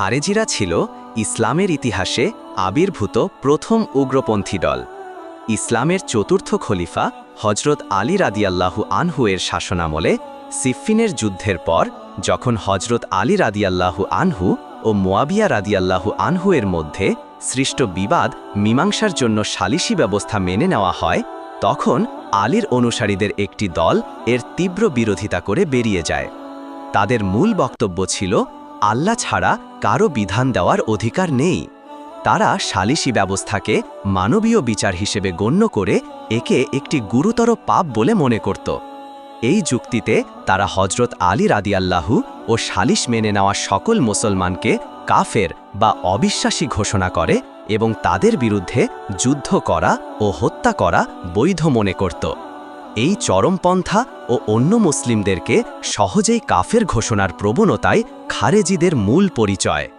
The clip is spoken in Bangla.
খারেজিরা ছিল ইসলামের ইতিহাসে আবির্ভূত প্রথম উগ্রপন্থী দল। ইসলামের চতুর্থ খলিফা হজরত আলী রাদিয়াল্লাহু আনহুয়ের শাসনামলে সিফিনের যুদ্ধের পর যখন হজরত আলী রাদিয়াল্লাহু আনহু ও মোয়াবিয়া রাদিয়াল্লাহু আনহুয়ের মধ্যে সৃষ্ট বিবাদ মীমাংসার জন্য সালিসি ব্যবস্থা মেনে নেওয়া হয়, তখন আলীর অনুসারীদের একটি দল এর তীব্র বিরোধিতা করে বেরিয়ে যায়। তাদের মূল বক্তব্য ছিল, আল্লাহ ছাড়া কারও বিধান দেওয়ার অধিকার নেই। তারা সালিসি ব্যবস্থাকে মানবীয় বিচার হিসেবে গণ্য করে একে একটি গুরুতর পাপ বলে মনে করত। এই যুক্তিতে তারা হজরত আলী রাদিয়াল্লাহু ও সালিশ মেনে নেওয়া সকল মুসলমানকে কাফের বা অবিশ্বাসী ঘোষণা করে এবং তাদের বিরুদ্ধে যুদ্ধ করা ও হত্যা করা বৈধ মনে করত। এই চরমপন্থা ও অন্য মুসলিমদেরকে সহজেই কাফের ঘোষণার প্রবণতায় খারেজিদের মূল পরিচয়।